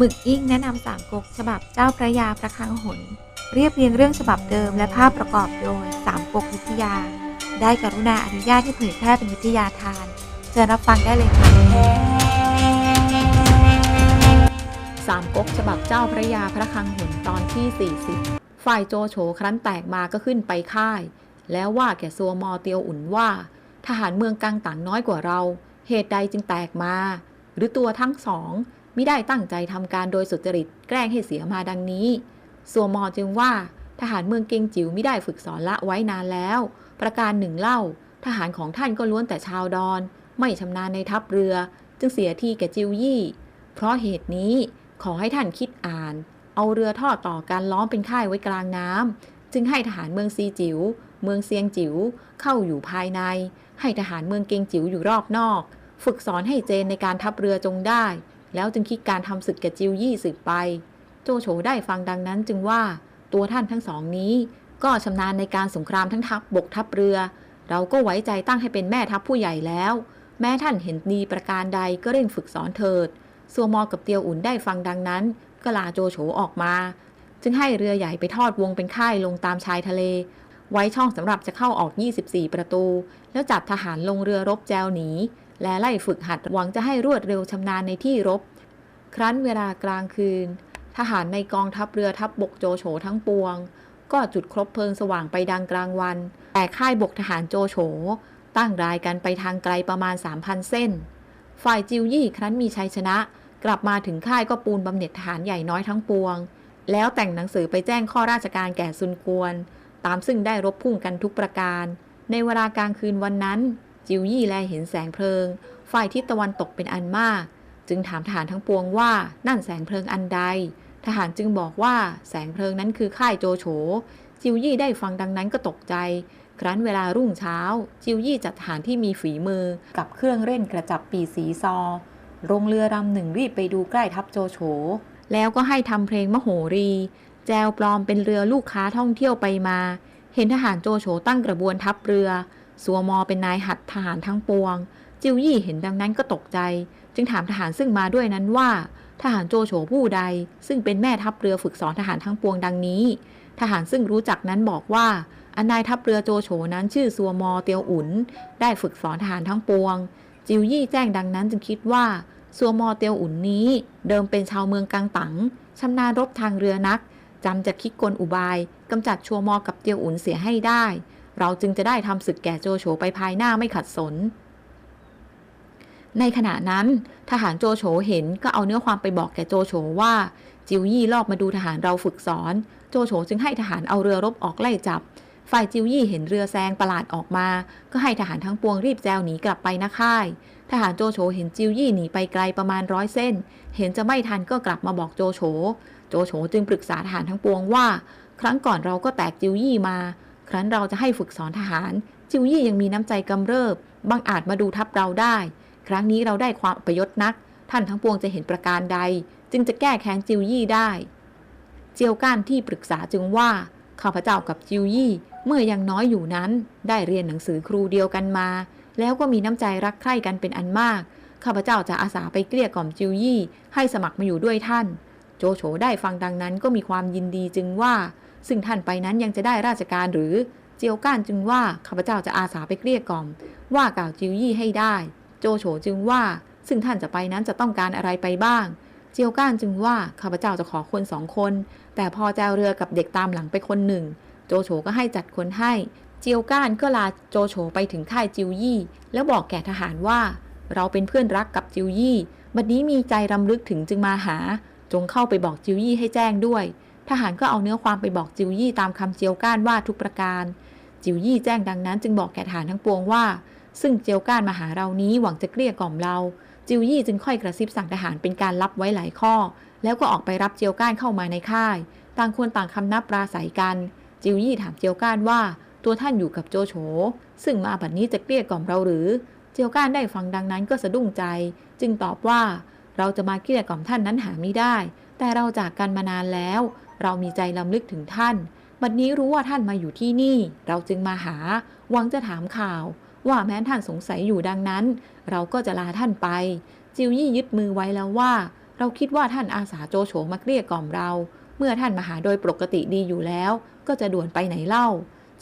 หมึกอิ้งแนะนำสามก๊กฉบับเจ้าพระยาพระคังหน เรียบเรียงเรื่องฉบับเดิมและภาพประกอบโดยสามก๊กวิทยา ได้กรุณาอนุญาตให้เผยแพร่เป็นวิทยาทานเชิญรับฟังได้เลยค่ะสามก๊กฉบับเจ้าพระยาพระคังหนตอนที่ 40 ฝ่ายโจโฉครั้นแตกมาก็ขึ้นไปค่าย แล้วว่าแก่ซัวมอเตียวอุ่นว่า ทหารเมืองกังตังน้อยกว่าเรา เหตุใดจึงแตกมา หรือตัวทั้งสอง ไม่ได้ตั้งใจทำการโดยสุจริตแกล้งให้เสียมาดังนี้ซัวมอจึงว่า ทหารเมืองเกงจิ๋วไม่ได้ฝึกสอนละไว้นานแล้ว ประการหนึ่งเล่า ทหารของท่านก็ล้วนแต่ชาวดอน ไม่ชำนาญในทัพเรือ จึงเสียทีแก่จิวยี่ เพราะเหตุนี้ขอให้ท่านคิดอ่าน เอาเรือทอดต่อกันล้อมเป็นค่ายไว้กลางน้ำจึงให้ทหารเมืองซีจิว๋วเมืองเซียงจิ๋วเข้าอยู่ภายใน ให้ทหารเมืองเกงจิ๋วอยู่รอบนอก ฝึกสอนให้เจนในการทัพเรือจงได้ แล้วจึงคิดการทำศึกแก่จิวยี่สืบไป โจโฉได้ฟังดังนั้นจึงว่าตัวท่านทั้งสองนี้ ก็ชำนาญในการสงครามทั้งทัพบกทัพเรือ เราก็ไว้ใจตั้งให้เป็นแม่ทัพผู้ใหญ่แล้ว แม้ท่านเห็นดีประการใดก็เร่งฝึกสอนเถิดซัวมอกับเตียวอุ่นได้ฟังดังนั้น ก็ลาโจโฉออกมา จึงให้เรือใหญ่ไปทอดวงเป็นค่ายลงตามชายทะเล ไว้ช่องสำหรับจะเข้าออก 24 ประตู แล้วจัดทหารลงเรือรบแจวหนี และไล่ฝึกหัดหวังจะให้รวดเร็วชำนาญในที่รบ ครั้นเวลากลางคืน ทหารในกองทัพเรือทัพบบกโจโฉทั้งปวง ก็จุดครบเพลิงสว่างไปดังกลางวัน แต่ค่ายบกทหารโจโฉตั้งรายกันไปทางไกลประมาณ 3,000 เส้น ฝ่ายจิวยี่ครั้นมีชัยชนะ กลับมาถึงค่ายก็ปูนบำเหน็จทหารใหญ่น้อยทั้งปวง แล้วแต่งหนังสือไปแจ้งข้อราชการแก่ซุนกวน ตามซึ่งได้รบพุ่งกันทุกประการ ในเวลากลางคืนวันนั้น จิวยี่แลเห็นแสงเพลิง ฝ่ายทิศตะวันตกเป็นอันมาก จึงถามทหารทั้งปวงว่านั่นแสงเพลิงอันใด ทหารจึงบอกว่าแสงเพลิงนั้นคือค่ายโจโฉ จิวยี่ได้ฟังดังนั้นก็ตกใจ ครั้นเวลารุ่งเช้า จิวยี่จัดทหารที่มีฝีมือกับเครื่องเล่นกระจับปีสีซอลงเรือลำหนึ่งรีบไปดูใกล้ทัพโจโฉ แล้วก็ให้ทำเพลงมโหรี แจวปลอมเป็นเรือลูกค้าท่องเที่ยวไปมา เห็นทหารโจโฉตั้งกระบวนทัพเรือ สัวมอเป็นนายหัดทหารทั้งปวง จิวยี่เห็นดังนั้นก็ตกใจ จึงถามทหารซึ่งมาด้วยนั้นว่า ทหารโจโฉผู้ใด ซึ่งเป็นแม่ทัพเรือฝึกสอนทหารทั้งปวงดังนี้ ทหารซึ่งรู้จักนั้นบอกว่าอันนายทัพเรือโจโฉนั้นชื่อซัวมอเตียวอุ่นได้ฝึกสอนทหารทั้งปวง จิวยี่แจ้งดังนั้นจึงคิดว่าซัวมอเตียวอุ่นนี้ เดิมเป็นชาวเมืองกังตังชำนาญรบทางเรือนักจำจะคิดกลอุบายกำจัดชัวมอกับเตียวอุ่นเสียให้ได้ เราจึงจะได้ทำศึกแก่โจโฉไปภายหน้าไม่ขัดสน ในขณะนั้น ทหารโจโฉเห็นก็เอาเนื้อความไปบอกแก่โจโฉว่า จิวยี่ลอบมาดูทหารเราฝึกสอน โจโฉจึงให้ทหารเอาเรือรบออกไล่จับ ฝ่ายจิวยี่เห็นเรือแซงประหลาดออกมา ก็ให้ทหารทั้งปวงรีบแจวหนีกลับไปนะค่ายทหารโจโฉเห็นจิวยี่หนีไปไกลประมาณร้อยเส้น เห็นจะไม่ทันก็กลับมาบอกโจโฉ โจโฉจึงปรึกษาทหารทั้งปวงว่า ครั้งก่อนเราก็แตกจิวยี่มา ครั้นเราจะให้ฝึกสอนทหาร จิวยี่ยังมีน้ำใจกำเริบบังอาจมาดูทัพเราได้ ครั้งนี้เราได้ความอัปยศนัก ท่านทั้งปวงจะเห็นประการใด จึงจะแก้แค้นจิวยี่ได้ เจียวก้านที่ปรึกษาจึงว่าข้าพเจ้ากับจิวยี่เมื่อยังน้อยอยู่นั้น ได้เรียนหนังสือครูเดียวกันมา แล้วก็มีน้ำใจรักใคร่กันเป็นอันมากข้าพเจ้าจะอาสาไปเกลี้ยกล่อมจิวยี่ ให้สมัครมาอยู่ด้วยท่าน โจโฉได้ฟังดังนั้นก็มีความยินดีจึงว่า ซึ่งท่านไปนั้นยังจะได้ราชการหรือเจียวก้านจึงว่าข้าพเจ้าจะอาสาไปเกลี้ยกล่อม ว่ากล่าวจิวยี่ให้ได้ โจโฉจึงว่า ซึ่งท่านจะไปนั้นจะต้องการอะไรไปบ้าง เจียวก้านจึงว่าข้าพเจ้าจะขอคนสองคน แต่พอแจวเรือกับเด็กตามหลังไปคนหนึ่ง โจโฉก็ให้จัดคนให้ เจียวก้านก็ลาโจโฉไปถึงค่ายจิวยี่ แล้วบอกแก่ทหารว่า เราเป็นเพื่อนรักกับจิวยี่บัดนี้มีใจรำลึกถึงจึงมาหา จงเข้าไปบอกจิวยี่ให้แจ้งด้วย ทหารก็เอาเนื้อความไปบอกจิวยี่ตามคำเจียวก้านว่าทุกประการ จิวยี่แจ้งดังนั้นจึงบอกแก่ทหารทั้งปวงว่า ซึ่งเจียวก้านมาหาเรานี้หวังจะเกลี้ยกล่อมเรา จิวยี่จึงค่อยกระซิบสั่งทหารเป็นการลับไว้หลายข้อ แล้วก็ออกไปรับเจียวก้านเข้ามาในค่าย ต่างคนต่างคำนับปราศัยกัน จิวยี่ถามเจียวก้านว่า ตัวท่านอยู่กับโจโฉ ซึ่งมาบัดนี้จะเกลี้ยกล่อมเราหรือ เจียวก้านได้ฟังดังนั้นก็สะดุ้งใจ จึงตอบว่า เราจะมาเกลี้ยกล่อมท่านนั้นหาไม่ได้ แต่เราจากกันมานานแล้ว เรามีใจลำลึกถึงท่าน บัดนี้รู้ว่าท่านมาอยู่ที่นี่ เราจึงมาหา หวังจะถามข่าว ว่าแม้ท่านสงสัยอยู่ดังนั้น เราก็จะลาท่านไป จิวยี่ยึดมือไว้แล้วว่า เราคิดว่าท่านอาสาโจโฉมาเกลี้ยกล่อมเรา เมื่อท่านมาหาโดยปกติดีอยู่แล้ว ก็จะด่วนไปไหนเล่า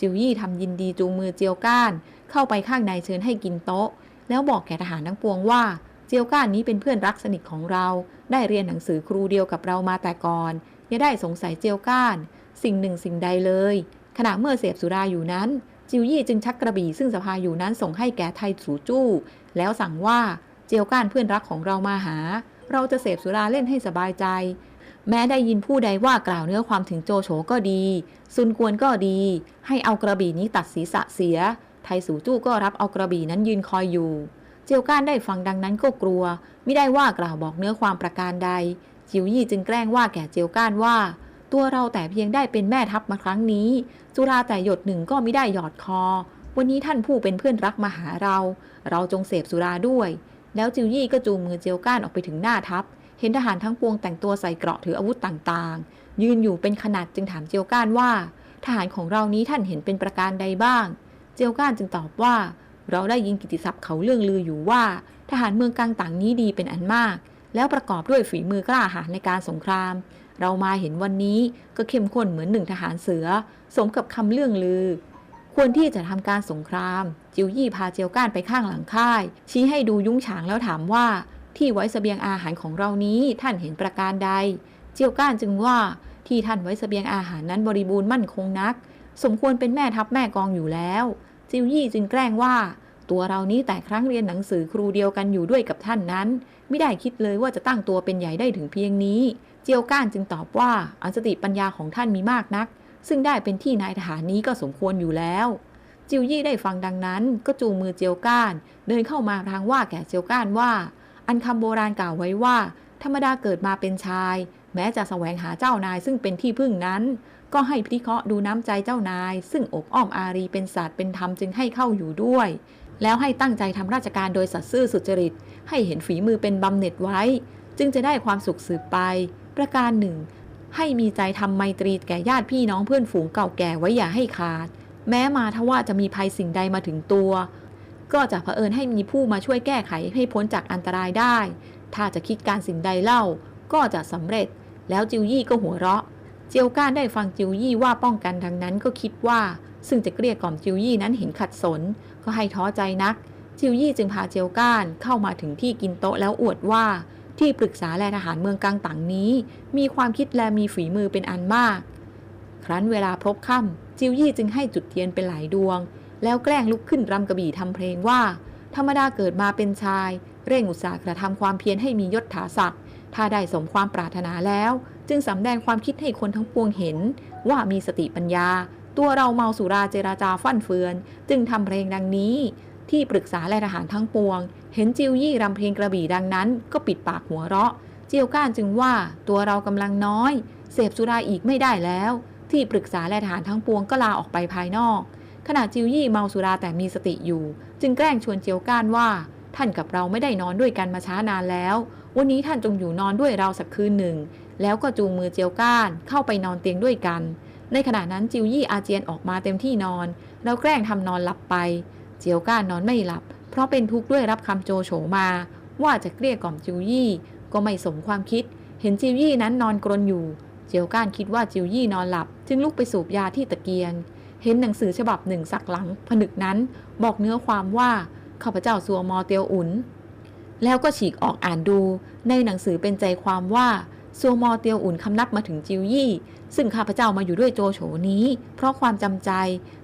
จิวยี่ทำยินดีจูงมือเจียวก้าน เข้าไปข้างในเชิญให้กินโต๊ะ แล้วบอกแก่ทหารทั้งปวงว่าเจียวก้านนี้เป็นเพื่อนรักสนิทของเรา ได้เรียนหนังสือครูเดียวกับเรามาแต่ก่อน อย่าได้สงสัยเจียวก้าน สิ่งหนึ่งสิ่งใดเลย ขณะเมื่อเสพสุราอยู่นั้น จิวยี่จึงชักกระบี่ซึ่งสภาอยู่นั้นส่งให้แก่ไทสูจู้ แล้วสั่งว่าเจียวก้านเพื่อนรักของเรามาหา เราจะเสพสุราเล่นให้สบายใจ แม้ได้ยินผู้ใดว่ากล่าวเนื้อความถึงโจโฉก็ดี ซุนกวนก็ดี ให้เอากระบี่นี้ตัดศีรษะเสีย ไทสูจู้ก็รับเอากระบี่นั้นยืนคอยอยู่ เจียวก้านได้ฟังดังนั้นก็กลัว ไม่ได้ว่ากล่าวบอกเนื้อความประการใด จิวยี่จึงแกล้งว่าแก่เจียวก้านว่า ตัวเราแต่เพียงได้เป็นแม่ทัพมาครั้งนี้ สุราแต่หยดหนึ่งก็ไม่ได้หยอดคอ วันนี้ท่านผู้เป็นเพื่อนรักมาหาเรา เราจงเสพสุราด้วย แล้วจิวยี่ก็จูงมือเจียวก้านออกไปถึงหน้าทัพ เห็นทหารทั้งปวงแต่งตัวใส่เกราะถืออาวุธต่างๆ ยืนอยู่เป็นขนาดจึงถามเจียวก้านว่า ทหารของเรานี้ท่านเห็นเป็นประการใดบ้าง เจียวก้านจึงตอบว่า เราได้ยินกิติศัพท์เขาเรื่องลืออยู่ว่า ทหารเมืองกังต่างนี้ดีเป็นอันมาก แล้วประกอบด้วยฝีมือกล้าหาญในการสงคราม เรามาเห็นวันนี้ก็เข้มข้นเหมือนหนึ่งทหารเสือ สมกับคำเรื่องลือ ควรที่จะทำการสงคราม จิวยี่พาเจียวก้านไปข้างหลังค่าย ชี้ให้ดูยุ้งฉางแล้วถามว่า ที่ไว้เสบียงอาหารของเรานี้ท่านเห็นประการใด เจียวก้านจึงว่าที่ท่านไว้เสบียงอาหารนั้นบริบูรณ์มั่นคงนัก สมควรเป็นแม่ทัพแม่กองอยู่แล้ว จิวยี่จึงแกล้งว่า ตัวเรานี้แต่ครั้งเรียนหนังสือครูเดียวกันอยู่ด้วยกับท่านนั้น ไม่ได้คิดเลยว่าจะตั้งตัวเป็นใหญ่ได้ถึงเพียงนี้ เจียวก้านจึงตอบว่าอันสติปัญญาของท่านมีมากนัก ซึ่งได้เป็นที่นายทหารนี้ก็สมควรอยู่แล้ว จิวยี่ได้ฟังดังนั้น ก็จูงมือเจียวก้าน เดินเข้ามาทางว่าแก่เจียวก้านว่า อันคำโบราณกล่าวไว้ว่า ธรรมดาเกิดมาเป็นชาย แม้จะแสวงหาเจ้านายซึ่งเป็นที่พึ่งนั้นก็ให้พิเคราะห์ดูน้ำใจเจ้านาย ซึ่งอบอ้อมอารีเป็นศาสตร์เป็นธรรมจึงให้เข้าอยู่ด้วย แล้วให้ตั้งใจทำราชการโดยสัตย์ซื่อสุจริต ให้เห็นฝีมือเป็นบำเหน็จไว้ จึงจะได้ความสุขสืบไป ประการหนึ่ง ให้มีใจทำไมตรีแก่ญาติพี่น้องเพื่อนฝูงเก่าแก่ไว้อย่าให้ขาด แม้มาทว่าจะมีภัยสิ่งใดมาถึงตัว ก็จะเผอิญให้มีผู้มาช่วยแก้ไขให้พ้นจากอันตรายได้ ถ้าจะคิดการสิ่งใดเล่า ก็จะสำเร็จ แล้วจิวยี่ก็หัวเราะ เจียวก้านได้ฟังจิวยี่ว่าป้องกันดังนั้นก็คิดว่า ซึ่งจะเกลี้ยกล่อมจิวยี่นั้นเห็นขัดสน ก็ให้ท้อใจนัก จิวยี่จึงพาเจียวก้านเข้ามาถึงที่กินโต๊ะแล้วอวดว่า ที่ปรึกษาแลทหารเมืองกังตังนี้ มีความคิดและมีฝีมือเป็นอันมาก ครั้นเวลาพบค่ำจิวยี่จึงให้จุดเทียนเป็นหลายดวง แล้วแกล้งลุกขึ้นรำกระบี่ทำเพลงว่า ธรรมดาเกิดมาเป็นชาย เร่งอุตสาหกระทำความเพียรให้มียศถาศักดิ์ถ้าได้สมความปรารถนาแล้ว จึงสำแดงความคิดให้คนทั้งปวงเห็นว่ามีสติปัญญา ตัวเราเมาสุราเจราจาฟั่นเฟือน จึงทำเพลงดังนี้ ที่ปรึกษาและทหารทั้งปวง เห็นจิวยี่รำเพลงกระบี่ดังนั้นก็ปิดปากหัวเราะ เจียวก้านจึงว่าตัวเรากำลังน้อย เสพสุราอีกไม่ได้แล้ว ที่ปรึกษาและทหารทั้งปวงก็ลาออกไปภายนอก ขณะจิวยี่เมาสุราแต่มีสติอยู่ จึงแกล้งชวนเจียวก้านว่า ท่านกับเราไม่ได้นอนด้วยกันมาช้านานแล้ว วันนี้ท่านจงอยู่นอนด้วยเราสักคืนหนึ่ง แล้วก็จูงมือเจียวก้านเข้าไปนอนเตียงด้วยกัน ในขณะนั้นจิวยี่อาเจียนออกมาเต็มที่นอน แล้วแกล้งทำนอนหลับไป เจียวก้านนอนไม่หลับ เพราะเป็นทุกข์ด้วยรับคำโจโฉมา ว่าจะเกลี้ยกล่อมจิวยี่ ก็ไม่สมความคิด เห็นจิวยี่นั้นนอนกรนอยู่ เจียวก้านคิดว่าจิวยี่นอนหลับ จึงลุกไปสูบยาที่ตะเกียง เห็นหนังสือฉบับหนึ่งสักหลังผนึกนั้นบอกเนื้อความว่าข้าพเจ้าสัวมอเตียวอุนแล้วก็ฉีกออกอ่านดู ในหนังสือเป็นใจความว่า ซัวมอเตียวอุ่นคำนับมาถึงจิวยี่ ซึ่งข้าพเจ้ามาอยู่ด้วยโจโฉนี้ เพราะความจำใจ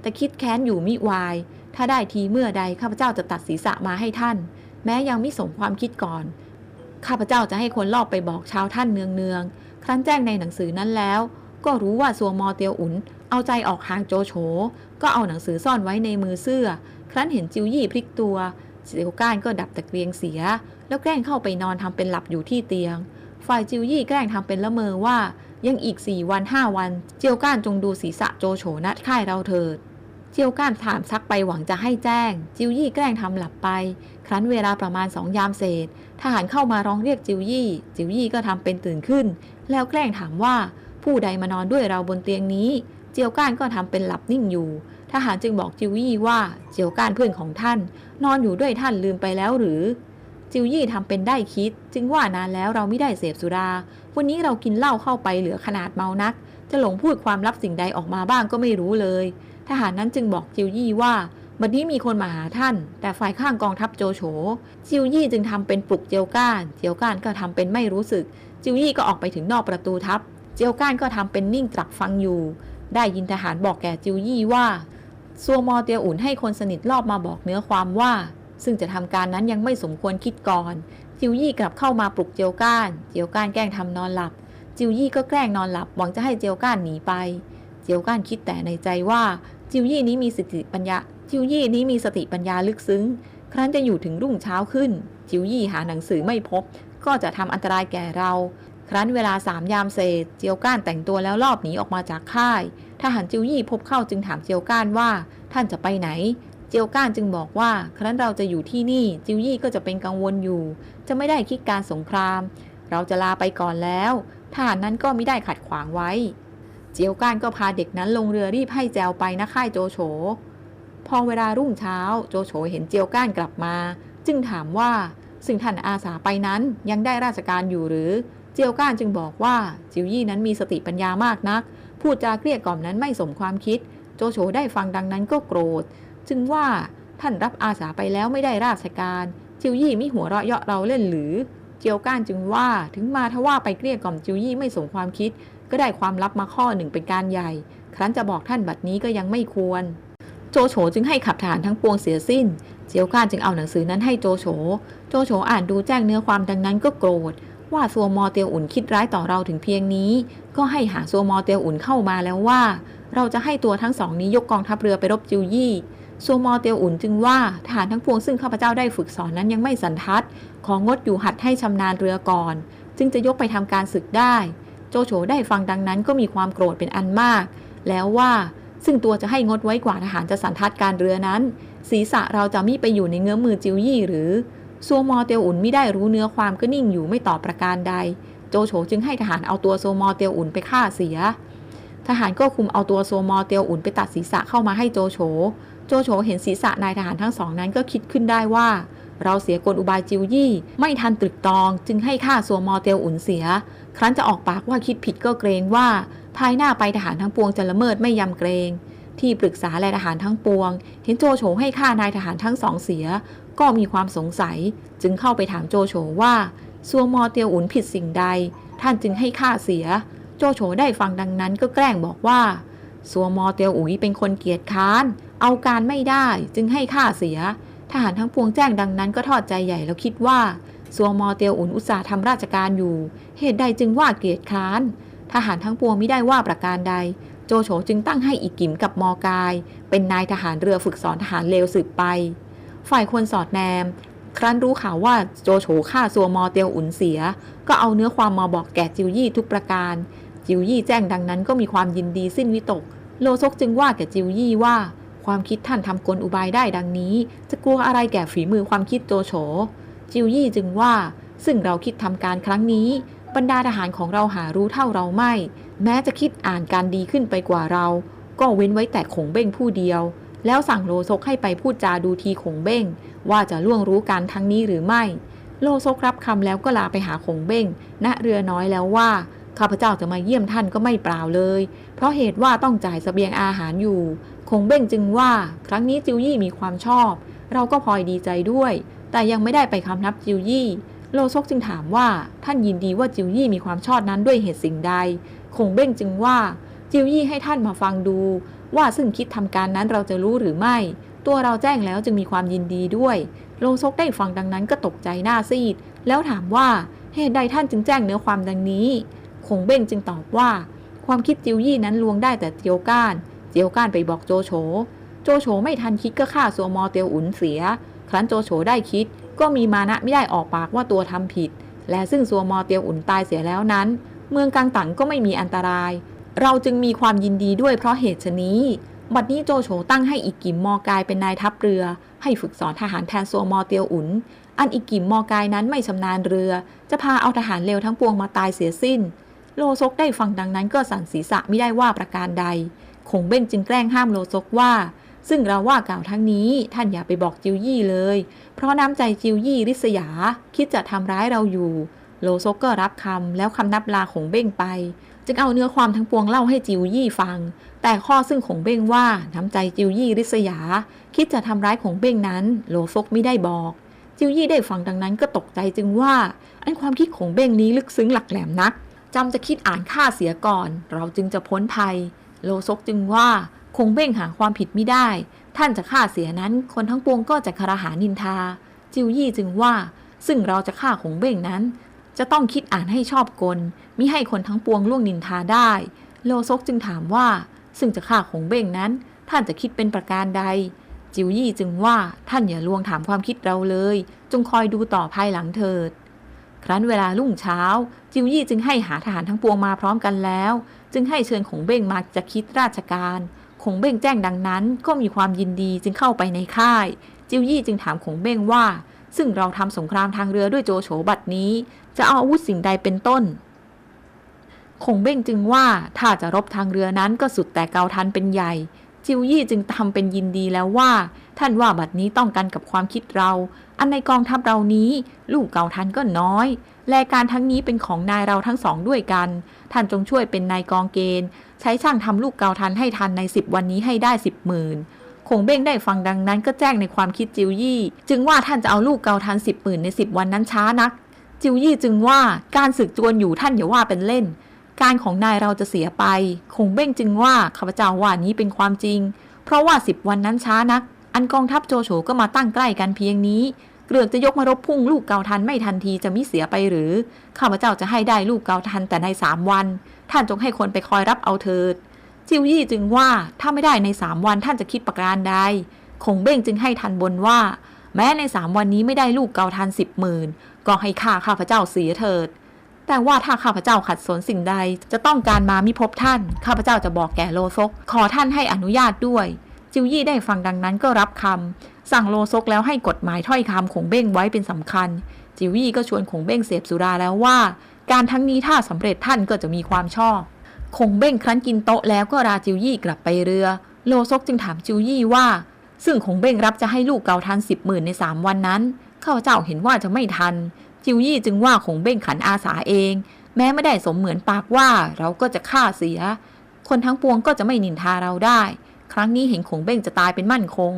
แต่คิดแค้นอยู่มิวาย ถ้าได้ทีเมื่อใดข้าพเจ้าจะตัดศีรษะมาให้ท่าน แม้ยังไม่สมความคิดก่อน ข้าพเจ้าจะให้คนลอบไปบอกชาวท่านเนืองๆ ครั้นแจ้งในหนังสือนั้นแล้ว ก็รู้ว่าซัวมอเตียวอุ่น เอาใจออกห่างโจโฉ ก็เอาหนังสือซ่อนไว้ในมือเสื้อ ครั้นเห็นจิวยี่พลิกตัวเจียวก้านก็ดับตะเกียงเสีย แล้วแกล้งเข้าไปนอนทำเป็นหลับอยู่ที่เตียง ฝ่ายจิวยี่แกล้งทำเป็นละเมอว่า ยังอีกสี่วันห้าวัน เจียวก้านจงดูศีรษะโจโฉนัดค่ายเราเถิด เจียวก้านถามซักไปหวังจะให้แจ้ง จิวยี่แกล้งทำหลับไป ครั้นเวลาประมาณสองยามเศษ ทหารเข้ามาร้องเรียกจิวยี่ จิวยี่ก็ทำเป็นตื่นขึ้น แล้วแกล้งถามว่า ผู้ใดมานอนด้วยเราบนเตียงนี้ เจียวก้านก็ทำเป็นหลับนิ่งอยู่ ทหารจึงบอกจิวยี่ว่า เจียวก้านเพื่อนของท่าน นอนอยู่ด้วยท่านลืมไปแล้วหรือ จิวยี่ทำเป็นได้คิด จึงว่านานแล้วเราไม่ได้เสพสุรา วันนี้เรากินเหล้าเข้าไปเหลือขนาดเมานัก จะหลงพูดความลับสิ่งใดออกมาบ้างก็ไม่รู้เลย ทหารนั้นจึงบอกจิวยี่ว่าบัดนี้มีคนมาหาท่าน แต่ฝ่ายข้างกองทัพโจโฉ จิวยี่จึงทำเป็นปลุกเจียวก้าน เจียวก้านก็ทำเป็นไม่รู้สึก จิวยี่ก็ออกไปถึงนอกประตูทัพ เจียวก้านก็ทำเป็นนิ่งตรักฟังอยู่ ได้ยินทหารบอกแก่จิวยี่ว่าซัวมอเตียวอุ่นให้คนสนิทรอบมาบอกเนื้อความว่า ซึ่งจะทำการนั้นยังไม่สมควรคิดก่อน จิวยี่กลับเข้ามาปลุกเจียวก้าน เจียวก้านแกล้งทำนอนหลับ จิวยี่ก็แกล้งนอนหลับหวังจะให้เจียวก้านหนีไป เจียวก้านคิดแต่ในใจว่า จิวยี่นี้มีสติปัญญา จิวยี่นี้มีสติปัญญาลึกซึ้ง ครั้นจะอยู่ถึงรุ่งเช้าขึ้น จิวยี่หาหนังสือไม่พบ ก็จะทำอันตรายแก่เรา ครั้นเวลาสามยามเศษ เจียวก้านแต่งตัวแล้วรอบหนีออกมาจากค่ายทหารจิวยี่พบเข้าจึงถามเจียวก้านว่า ท่านจะไปไหน เจียวก้านจึงบอกว่า ครั้นเราจะอยู่ที่นี่ จิวยี่ก็จะเป็นกังวลอยู่ จะไม่ได้คิดการสงคราม เราจะลาไปก่อนแล้วทหารนั้นก็ไม่ได้ขัดขวางไว้ เจียวก้านก็พาเด็กนั้นลงเรือรีบให้แจวไปนะค่ายโจโฉพอเวลารุ่งเช้าโจโฉเห็นเจียวก้านกลับมา จึงถามว่าซึ่งท่านอาสาไปนั้นยังได้ราชการอยู่หรือ เจียวก้านจึงบอกว่าจิวยี่นั้นมีสติปัญญามากนัก พูดจาเกลี้ยกล่อมนั้นไม่สมความคิด โจโฉได้ฟังดังนั้นก็โกรธ จึงว่าท่านรับอาสาไปแล้วไม่ได้ราชการ จิวยี่มิหัวเราะเยาะเราเล่นหรือ เจียวก้านจึงว่าถึงมาทว่าไปเกลี้ยกล่อมจิวยี่ไม่สมความคิด ก็ได้ความลับมาข้อหนึ่งเป็นการใหญ่ ครั้นจะบอกท่านบัดนี้ก็ยังไม่ควร โจโฉจึงให้ขับทหารทั้งปวงเสียสิ้น เจียวก้านจึงเอาหนังสือนั้นให้โจโฉ โจโฉอ่านดูแจ้งเนื้อความดังนั้นก็โกรธว่าซัวมอเตียวอุ่นคิดร้ายต่อเราถึงเพียงนี้ ก็ให้หาซัวมอเตียวอุ่นเข้ามาแล้วว่า เราจะให้ตัวทั้งสองนี้ยกกองทัพเรือไปรบจิวยี่ ซัวมอเตียวอุ่นจึงว่าทหารทั้งปวงซึ่งข้าพเจ้าได้ฝึกสอนนั้นยังไม่สันทัด ของงดอยู่หัดให้ชำนาญเรือก่อน จึงจะยกไปทำการศึกได้ โจโฉได้ฟังดังนั้นก็มีความโกรธเป็นอันมาก แล้วว่าซึ่งตัวจะให้งดไว้กว่าทหารจะสันทัดการเรือนั้น ศีรษะเราจะมิไปอยู่ในเงื้อมือจิวยี่หรือซัวมอเตียวอุ่นไม่ได้รู้เนื้อความก็นิ่งอยู่ไม่ตอบประการใด โจโฉจึงให้ทหารเอาตัวโซมอเตียวอุ่นไปฆ่าเสีย ทหารก็คุมเอาตัวโซมอเตียวอุ่นไปตัดศีรษะเข้ามาให้โจโฉ จโฉเห็นศีรษะนายทหารทั้งสองนั้นก็คิดขึ้นได้ว่า เราเสียกลอุบายจิวยี่ ไม่ทันตรึกตอง จึงให้ฆ่าซัวมอเตียวอุ่นเสีย ครั้นจะออกปากว่าคิดผิดก็เกรงว่า ภายหน้าไปทหารทั้งปวงจะละเมิดไม่ยำเกรง ที่ปรึกษาและทหารทั้งปวง เห็นโจโฉให้ฆ่านายทหารทั้งสองเสีย ก็มีความสงสัย จึงเข้าไปถามโจโฉว่าซัวมอเตียวอุ่นผิดสิ่งใด ท่านจึงให้ฆ่าเสีย โจโฉได้ฟังดังนั้นก็แกล้งบอกว่าซัวมอเตียวอุ๋ยเป็นคนเกียจค้าน เอาการไม่ได้จึงให้ฆ่าเสีย ทหารทั้งปวงแจ้งดังนั้นก็ทอดใจใหญ่แล้วคิดว่าซัวมอเตียวอุ่นอุตสาห์ทำราชการอยู่ เหตุใดจึงว่าเกียจค้าน ทหารทั้งปวงไม่ได้ว่าประการใด โจโฉจึงตั้งให้อีกิมกับมอกาย เป็นนายทหารเรือฝึกสอนทหารเลวสืบไป ฝ่ายคนสอดแนม ครั้นรู้ข่าวว่าโจโฉฆ่าซัวมอเตียวอุ่นเสีย ก็เอาเนื้อความมาบอกแก่จิวยี่ทุกประการ จิวยี่แจ้งดังนั้นก็มีความยินดีสิ้นวิตก โลซกจึงว่าแก่จิวยี่ว่า ความคิดท่านทำกลอุบายได้ดังนี้ จะกลัวอะไรแก่ฝีมือความคิดโจโฉ จิวยี่จึงว่า ซึ่งเราคิดทำการครั้งนี้ บรรดาทหารของเราหารู้เท่าเราไม่ แม้จะคิดอ่านการดีขึ้นไปกว่าเรา ก็เว้นไว้แต่ขงเบ้งผู้เดียว แล้วสั่งโลซกให้ไปพูดจาดูทีขงเบ้ง ว่าจะล่วงรู้การทั้งนี้หรือไม่ โลซกรับคำแล้วก็ลาไปหาขงเบ้ง ณ เรือน้อยแล้วว่า ข้าพเจ้าจะมาเยี่ยมท่านก็ไม่เปล่าเลย เพราะเหตุว่าต้องจ่ายสเสบียงอาหารอยู่ คงเบ้งจึงว่า ครั้งนี้จิวยี่มีความชอบ เราก็พลอยดีใจด้วย แต่ยังไม่ได้ไปคำนับจิวยี่ โลซกจึงถามว่าท่านยินดีว่าจิวยี่มีความชอบนั้นด้วยเหตุสิ่งใด คงเบ้งจึงว่า จิวยี่ให้ท่านมาฟังดู ว่าซึ่งคิดทำการนั้นเราจะรู้หรือไม่ ตัวเราแจ้งแล้วจึงมีความยินดีด้วย โลซกได้ฟังดังนั้นก็ตกใจหน้าซีด แล้วถามว่าเหตุใดท่านจึงแจ้งเนื้อความดังนี้ คงเบ้งจึงตอบว่า ความคิดจิวยี่นั้นลวงได้แต่เจียวก้าน เจียวก้านไปบอกโจโฉ โจโฉไม่ทันคิดก็ฆ่าซัวมอเตียวอุนเสีย ครั้นโจโฉได้คิด ก็มีมานะไม่ได้ออกปากว่าตัวทำผิด และซึ่งซัวมอเตียวอุ่นตายเสียแล้วนั้น เมืองกังตังก็ไม่มีอันตราย เราจึงมีความยินดีด้วยเพราะเหตุชนี้บัดนี้โจโฉตั้งให้อีกกิมมอกายเป็นนายทัพเรือ ให้ฝึกสอนทหารแทนซัวมอเตียวอุ่นอันอีกกิมมอกายนั้นไม่ชำนาญเรือ จะพาเอาทหารเลวทั้งปวงมาตายเสียสิ้น โลซกได้ฟังดังนั้นก็สั่นศีรษะไม่ได้ว่าประการใด คงเบ้งจึงแกล้งห้ามโลซกว่า ซึ่งเราว่ากล่าวทั้งนี้ท่านอย่าไปบอกจิวยี่เลย เพราะน้ำใจจิวยี่ริษยา คิดจะทำร้ายเราอยู่ โลซกก็รับคำแล้วคำนับลาของเบ้งไป จึงเอาเนื้อความทั้งปวงเล่าให้จิวยี่ฟัง แต่ข้อซึ่งของเบ้งว่าน้ำใจจิวยี่ริษยา คิดจะทำร้ายของเบ้งนั้น โลซกไม่ได้บอกจิวยี่ได้ฟังดังนั้นก็ตกใจจึงว่า อันความคิดของเบ้งนี้ลึกซึ้งหลักแหลมนัก จำจะคิดอ่านค่าเสียก่อน เราจึงจะพ้นภัย โลซกจึงว่าคงเบ้งหาความผิดไม่ได้ ท่านจะฆ่าเสียนั้นคนทั้งปวงก็จะคารหานินทา จิวยี่จึงว่า ซึ่งเราจะฆ่าคงเบ้งนั้น จะต้องคิดอ่านให้ชอบกลมิให้คนทั้งปวงล่วงนินทาได้ โลซกจึงถามว่า ซึ่งจะฆ่าคงเบ้งนั้น ท่านจะคิดเป็นประการใด จิวยี่จึงว่าท่านอย่าลวงถามความคิดเราเลย จงคอยดูต่อภายหลังเถิด ครั้นเวลารุ่งเช้า จิวยี่จึงให้หาทหารทั้งปวงมาพร้อมกันแล้ว จึงให้เชิญขงเบ้งมาจะคิดราชการขงเบ้งแจ้งดังนั้น ก็มีความยินดีจึงเข้าไปในค่าย จิวยี่จึงถามขงเบ้งว่า ซึ่งเราทำสงครามทางเรือด้วยโจโฉบัดนี้ จะเอาอาวุธสิ่งใดเป็นต้นคงเบ้งจึงว่าถ้าจะรบทางเรือนั้นก็สุดแต่เกาทันเป็นใหญ่ จิวยี่จึงทำเป็นยินดีแล้วว่า ท่านว่าบัดนี้ต้องกันกับความคิดเรา อันในกองทัพเรานี้ ลูกเก่าทันก็น้อย แลการทั้งนี้เป็นของนายเราทั้งสองด้วยกัน ท่านจงช่วยเป็นนายกองเกณฑ์ ใช้ช่างทำลูกเก่าทันให้ทันในสิบวันนี้ให้ได้สิบหมื่นคงเบ้งได้ฟังดังนั้นก็แจ้งในความคิดจิวยี่ จึงว่าท่านจะเอาลูกเก่าทันสิบหมื่นในสิบวันนั้นช้านัก จิวยี่จึงว่าการศึกจวนอยู่ท่านอย่าว่าเป็นเล่น การของนายเราจะเสียไป คงเบ้งจึงว่าข้าพเจ้าว่านี้เป็นความจริง เพราะว่าสิบวันนั้นช้านักอันกองทัพโจโฉก็มาตั้งใกล้กันเพียงนี้ เกลือกจะยกมารบพุ่งลูกเกาทันไม่ทันทีจะมิเสียไปหรือ ข้าพเจ้าจะให้ได้ลูกเกาทันแต่ในสามวัน ท่านจงให้คนไปคอยรับเอาเถิด จิวยี่จึงว่าถ้าไม่ได้ในสามวันท่านจะคิดประการใด คงเบ้งจึงให้ทันบนว่า แม้ในสามวันนี้ไม่ได้ลูกเกาทันสิบหมื่นก็ให้ข้าข้าพเจ้าเสียเถิด แต่ว่าถ้าข้าพเจ้าขัดสนสิ่งใด จะต้องการมามิพบท่าน ข้าพเจ้าจะบอกแก่โลซก ขอท่านให้อนุญาตด้วย จิวยี่ได้ฟังดังนั้นก็รับคำ สั่งโลซกแล้วให้กฎหมายถ้อยคำของเบ้งไว้เป็นสำคัญ จิวี่ก็ชวนคงเบ้งเสพสุราแล้วว่า การทั้งนี้ถ้าสำเร็จท่านก็จะมีความชอบคงเบ้งครั้นกินโต๊ะแล้วก็ราจิวยี่กลับไปเรือ โลซกจึงถามจิวยี่ว่า ซึ่งคงเบ้งรับจะให้ลูกเกาทันสิบหมื่นในสามวันนั้นข้าเจ้าเห็นว่าจะไม่ทัน จิวยี่จึงว่าคงเบ้งขันอาสาเอง แม้ไม่ได้สมเหมือนปากว่าเราก็จะฆ่าเสีย คนทั้งปวงก็จะไม่นินทาเราได้ ครั้งนี้เห็นคงเบ้งจะตายเป็นมั่นคง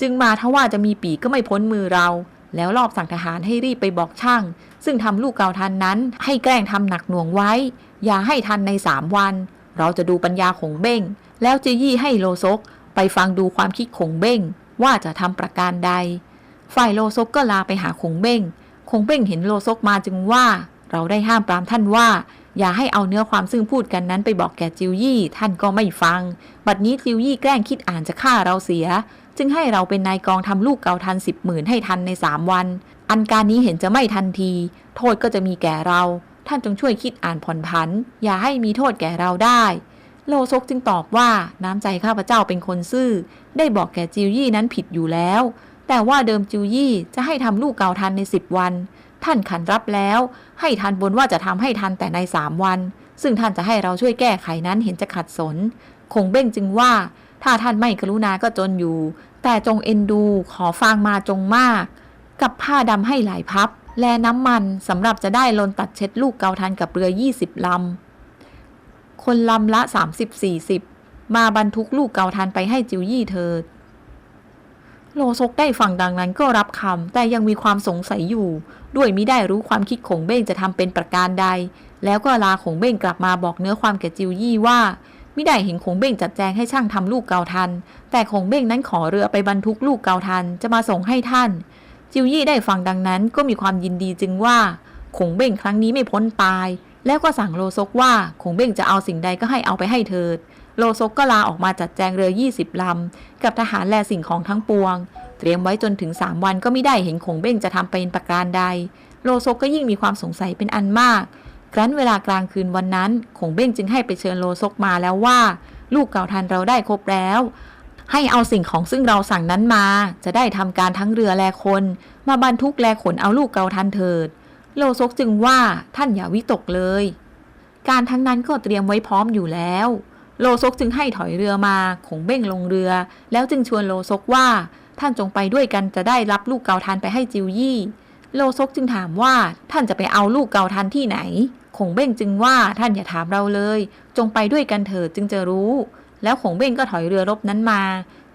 จึงมาถ้าว่าจะมีปีกก็ไม่พ้นมือเรา แล้วรอบสั่งทหารให้รีบไปบอกช่าง ซึ่งทำลูกเกาทันนั้นให้แกล้งทำหนักหน่วงไว้ อย่าให้ทันในสามวัน เราจะดูปัญญาของเบ้ง แล้วจะยี่ให้โลซก ไปฟังดูความคิดของเบ้ง ว่าจะทำประการใด ฝ่ายโลซกก็ลาไปหาคงเบ้งคงเบ้งเห็นโลซกมาจึงว่า เราได้ห้ามปรามท่านว่า อย่าให้เอาเนื้อความซึ่งพูดกันนั้นไปบอกแก่จิวยี่ ท่านก็ไม่ฟัง บัดนี้จิวยี่แกล้งคิดอ่านจะฆ่าเราเสีย จึงให้เราเป็นนายกองทำลูกเก่าทันสิบหมื่นให้ทันในสามวัน อันการนี้เห็นจะไม่ทันที โทษก็จะมีแก่เรา ท่านจงช่วยคิดอ่านผ่อนผัน อย่าให้มีโทษแก่เราได้ โลซกจึงตอบว่าน้ำใจข้าพเจ้าเป็นคนซื่อ ได้บอกแก่จิวยี่นั้นผิดอยู่แล้ว แต่ว่าเดิมจิวยี่จะให้ทำลูกเก่าทันในสิบวัน ท่านขันรับแล้ว ให้ทันบนว่าจะทำให้ทันแต่ในสามวัน ซึ่งท่านจะให้เราช่วยแก้ไขนั้นเห็นจะขัดสน คงเบ้งจึงว่าถ้าท่านไม่กรุณาก็จนอยู่ แต่จงเอ็นดูขอฟางมาจงมากกับผ้าดำให้หลายพับ และน้ำมันสำหรับจะได้ลนตัดเช็ดลูกเกาทันกับเรือ 20 ลำ คนลำละ 30-40 มาบรรทุกลูกเกาทันไปให้จิวยี่เถิดโลซกได้ฟังดังนั้นก็รับคำแต่ยังมีความสงสัยอยู่ ด้วยมิได้รู้ความคิดของเบ้งจะทำเป็นประการใด แล้วก็ลาของเบ้งกลับมาบอกเนื้อความแก่จิวยี่ว่า มิได้เห็นคงเบ้งจัดแจงให้ช่างทำลูกเกาทัน แต่คงเบ้งนั้นขอเรือไปบรรทุกลูกเกาทันจะมาส่งให้ท่าน จิวยี่ได้ฟังดังนั้นก็มีความยินดีจึงว่าคงเบ้งครั้งนี้ไม่พ้นตาย แล้วก็สั่งโลซกว่าคงเบ้งจะเอาสิ่งใดก็ให้เอาไปให้เถิดโลซกก็ลาออกมาจัดแจงเรือ 20 ลำ กับทหารแลสิ่งของทั้งปวง เตรียมไว้จนถึง 3 วันก็ไม่ได้เห็นคงเบ้งจะทำเป็นประการใด โลซกก็ยิ่งมีความสงสัยเป็นอันมาก ครั้นเวลากลางคืนวันนั้นคงเบ้งจึงให้ไปเชิญโลซกมาแล้วว่า ลูกเก่าทันเราได้ครบแล้ว ให้เอาสิ่งของซึ่งเราสั่งนั้นมา จะได้ทำการทั้งเรือแลคน มาบรรทุกแลขนเอาลูกเกาทันเถิด โลซกจึงว่าท่านอย่าวิตกเลย การทั้งนั้นก็เตรียมไว้พร้อมอยู่แล้ว โลซกจึงให้ถอยเรือมาคงเบ้งลงเรือ แล้วจึงชวนโลซกว่า ท่านจงไปด้วยกันจะได้รับลูกเกาทันไปให้จิวยี่ โลซกจึงถามว่าท่านจะไปเอาลูกเกาทันที่ไหน คงเบ้งจึงว่าท่านอย่าถามเราเลย จงไปด้วยกันเถิดจึงจะรู้ แล้วคงเบ้งก็ถอยเรือรบนั้นมา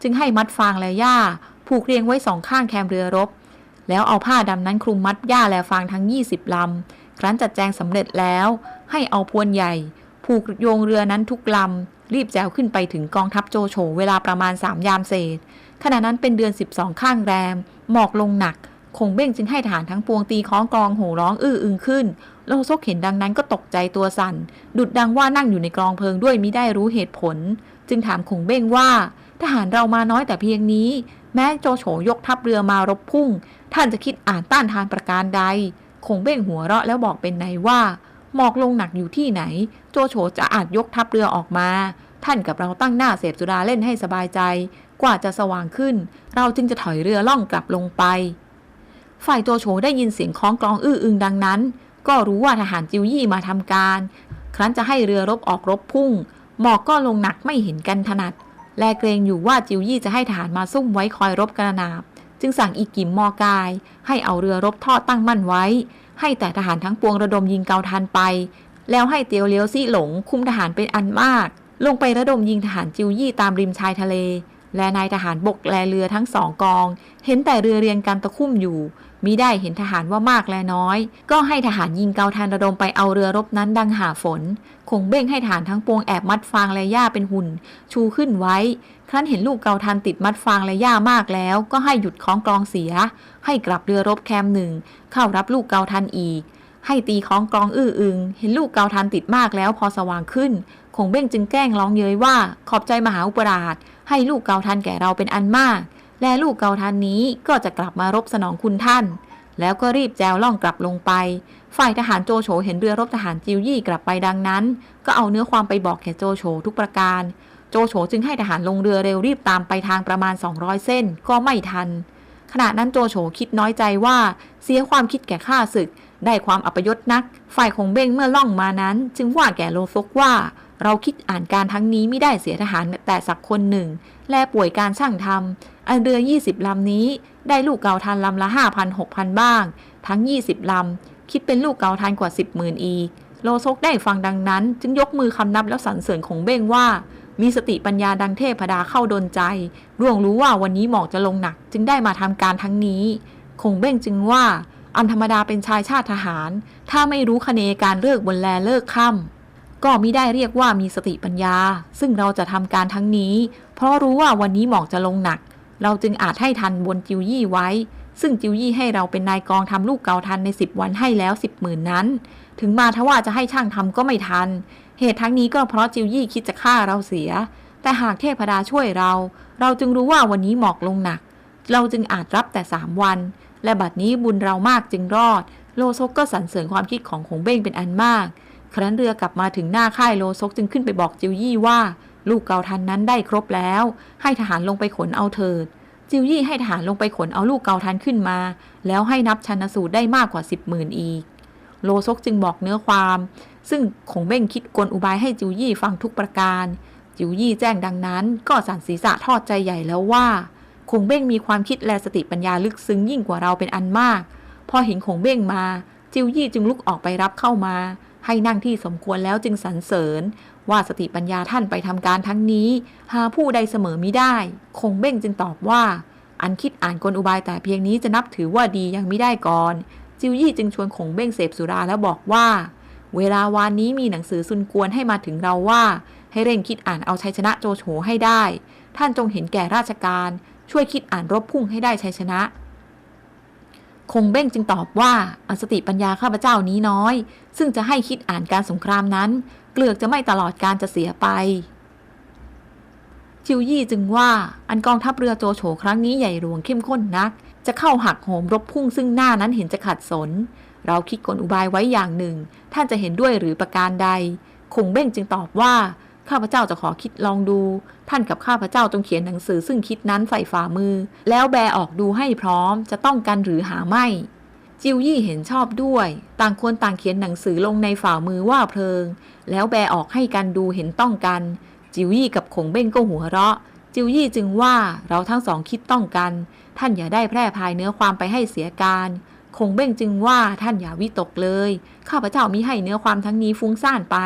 จึงให้มัดฟางและหญ้า ผูกเรียงไว้สองข้างแคมเรือรบ แล้วเอาผ้าดำนั้นคลุมมัดหญ้าและฟางทั้ง 20ลำครั้นจัดแจงสำเร็จแล้ว ให้เอาพวนใหญ่ ผูกโยงเรือนั้นทุกลำรีบแจวขึ้นไปถึงกองทัพโจโฉเวลาประมาณ3ยามเศษขณะนั้นเป็นเดือน 12 ข้างแรม หมอกลงหนัก คงเบ้งจึงให้ทหารทั้งปวงตีค้องกลองโห่ร้องอื้ออึงขึ้น โลซกเห็นดังนั้นก็ตกใจตัวสั่น ดุดดังว่านั่งอยู่ในกลองเพลิงด้วยมิได้รู้เหตุผล จึงถามคงเบ้งว่า ทหารเรามาน้อยแต่เพียงนี้ แม้โจโฉยกทัพเรือมารบพุ่ง ท่านจะคิดอ่านต้านทานประการใด คงเบ้งหัวเราะแล้วบอกเป็นในว่า หมอกลงหนักอยู่ที่ไหน โจโฉจะอาจยกทัพเรือออกมา ท่านกับเราตั้งหน้าเสพสุราเล่นให้สบายใจ กว่าจะสว่างขึ้น เราจึงจะถอยเรือล่องกลับลงไปฝ่ายโจโฉได้ยินเสียงคล้องกลองอื้ออึงดังนั้น ก็รู้ว่าทหารจิวยี่มาทำการ ครั้นจะให้เรือรบออกรบพุ่ง หมอกก็ลงหนักไม่เห็นกันถนัด และเกรงอยู่ว่าจิวยี่จะให้ทหารมาซุ่มไว้คอยรบกระนาบ จึงสั่งอีกิมมอกาย ให้เอาเรือรบท่อตั้งมั่นไว้ ให้แต่ทหารทั้งปวงระดมยิงเกาทันไป แล้วให้เตียวเลี้ยวซี่หลง คุมทหารเป็นอันมาก ลงไประดมยิงทหารจิวยี่ตามริมชายทะเล และนายทหารบกแลเรือทั้งสองกอง เห็นแต่เรือเรียงกันตะคุ่มอยู่ มิได้เห็นทหารว่ามากและน้อย ก็ให้ทหารยิงเกาทันระดมไปเอาเรือรบนั้นดังหาฝน คงเบ้งให้ทหารทั้งปวงแอบมัดฟางและหญ้าเป็นหุ่น ชูขึ้นไว้ ครั้นเห็นลูกเกาทันติดมัดฟางและหญ้ามากแล้ว ก็ให้หยุดคล้องกลองเสีย ให้กลับเรือรบแคมหนึ่ง เข้ารับลูกเกาทันอีก ให้ตีคล้องกลองอื้ออึง เห็นลูกเกาทันติดมากแล้วพอสว่างขึ้น คงเบ้งจึงแกล้งร้องเย้ยว่า ขอบใจมหาอุปราชให้ลูกเกาทันแก่เราเป็นอันมาก และลูกเกาทันนี้ก็จะกลับมารบสนองคุณท่าน แล้วก็รีบแจวล่องกลับลงไป ฝ่ายทหารโจโฉเห็นเรือรบทหารจิวยี่กลับไปดังนั้น ก็เอาเนื้อความไปบอกแก่โจโฉทุกประการ โจโฉจึงให้ทหารลงเรือเร็วรีบตามไปทางประมาณ 200 เส้นก็ไม่ทัน ขณะนั้นโจโฉคิดน้อยใจว่าเสียความคิดแก่ข้าศึก ได้ความอัปยศนัก ฝ่ายของเบ้งเมื่อล่องมานั้น จึงว่าแก่โลซกว่า เราคิดอ่านการทั้งนี้ไม่ได้เสียทหารแต่สักคนหนึ่ง แลป่วยการช่างทำอันเรือ 20 ลำนี้ ได้ลูกเกาทันลำละ 5,000 6,000 บ้าง ทั้ง 20 ลำ คิดเป็นลูกเกาทันกว่า 10หมื่นอีก โลซกได้ฟังดังนั้น จึงยกมือคำนับแล้วสรรเสริญของเบ้งว่า มีสติปัญญาดังเทพดาเข้าดนใจ ร่วงรู้ว่าวันนี้หมอกจะลงหนัก จึงได้มาทำการทั้งนี้ คงเบ้งจึงว่าอันธรรมดาเป็นชายชาติทหาร ถ้าไม่รู้คเนการเลิกบนแลเลิกค่ำ ก็มิได้เรียกว่ามีสติปัญญา ซึ่งเราจะทำการทั้งนี้ เพราะรู้ว่าวันนี้หมอกจะลงหนัก เราจึงอาจให้ทันบนจิวยี่ไว้ ซึ่งจิวยี่ให้เราเป็นนายกองทำลูกเกาทันในสิบวันให้แล้วสิบหมื่นนั้น ถึงมาทว่าจะให้ช่างทำก็ไม่ทัน เหตุทั้งนี้ก็เพราะจิวยี่คิดจะฆ่าเราเสีย แต่หากเทพดาช่วยเรา เราจึงรู้ว่าวันนี้หมอกลงหนัก เราจึงอาจรับแต่สามวัน และบัดนี้บุญเรามากจึงรอด โลซกก็สรรเสริญความคิดของหงเบ้งเป็นอันมาก ครั้นเรือกลับมาถึงหน้าค่ายโลซกจึงขึ้นไปบอกจิวยี่ว่า ลูกเกาทันนั้นได้ครบแล้ว ให้ทหารลงไปขนเอาเถิด จิวยี่ให้ทหารลงไปขนเอาลูกเกาทันขึ้นมา แล้วให้นับชันสูตรได้มากกว่าสิบหมื่นอีก โลซกจึงบอกเนื้อความ ซึ่งคงเบ้งคิดกลอุบายให้จิวยี่ฟังทุกประการ จิวยี่แจ้งดังนั้น ก็สั่นศีรษะทอดใจใหญ่แล้วว่าคงเบ้งมีความคิดและสติปัญญาลึกซึ้งยิ่งกว่าเราเป็นอันมาก พอเห็นคงเบ้งมา จิวยี่จึงลุกออกไปรับเข้ามา ให้นั่งที่สมควรแล้วจึงสรรเสริญ ว่าสติปัญญาท่านไปทำการทั้งนี้ หาผู้ใดเสมอมิได้ คงเบ้งจึงตอบว่า อันคิดอ่านกลอุบายแต่เพียงนี้จะนับถือว่าดียังไม่ได้ก่อน จิวยี่จึงชวนคงเบ้งเสพสุราแล้วบอกว่า เวลาวานนี้มีหนังสือซุนกวนให้มาถึงเราว่า ให้เร่งคิดอ่านเอาชัยชนะโจโฉให้ได้ ท่านจงเห็นแก่ราชการ ช่วยคิดอ่านรบพุ่งให้ได้ชัยชนะ คงเบ้งจึงตอบว่าอันสติปัญญาข้าพเจ้านี้น้อย ซึ่งจะให้คิดอ่านการสงครามนั้น เกลือกจะไม่ตลอดการจะเสียไป จิวยี่จึงว่าอันกองทัพเรือโจโฉครั้งนี้ใหญ่หลวงเข้มข้นนัก จะเข้าหักโหมรบพุ่งซึ่งหน้านั้นเห็นจะขัดสน เราคิดกลอุบายไว้อย่างหนึ่ง ท่านจะเห็นด้วยหรือประการใด คงเบ้งจึงตอบว่า ข้าพเจ้าจะขอคิดลองดู ท่านกับข้าพเจ้าจงเขียนหนังสือซึ่งคิดนั้นใส่ฝ่ามือ แล้วแบออกดูให้พร้อม จะต้องกันหรือหาไม่ จิวยี่เห็นชอบด้วย ต่างคนต่างเขียนหนังสือลงในฝ่ามือว่าเพลิง แล้วแบออกให้กันดูเห็นต้องกัน จิวยี่กับคงเบ้งก็หัวเราะ จิวยี่จึงว่าเราทั้งสองคิดต้องกัน ท่านอย่าได้แพร่พายเนื้อความไปให้เสียการ คงเบ้งจึงว่าท่านอย่าวิตกเลย ข้าพเจ้ามิให้เนื้อความทั้งนี้ฟุ้งซ่านไป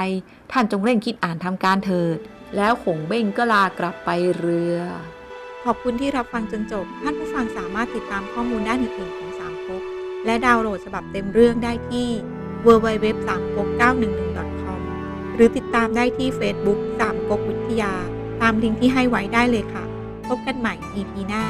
ท่านจงเร่งคิดอ่านทำการเถิด แล้วคงเบ้งก็ลากลับไปเรือ ขอบคุณที่รับฟังจนจบ ท่านผู้ฟังสามารถติดตามข้อมูลด้านอื่นๆของสามก๊กและดาวน์โหลดฉบับเต็มเรื่องได้ที่ www 3ก๊ก911 com หรือติดตามได้ที่ Facebook สามก๊กวิทยา ตามลิงก์ที่ให้ไว้ได้เลยค่ะ พบกันใหม่ EP หน้า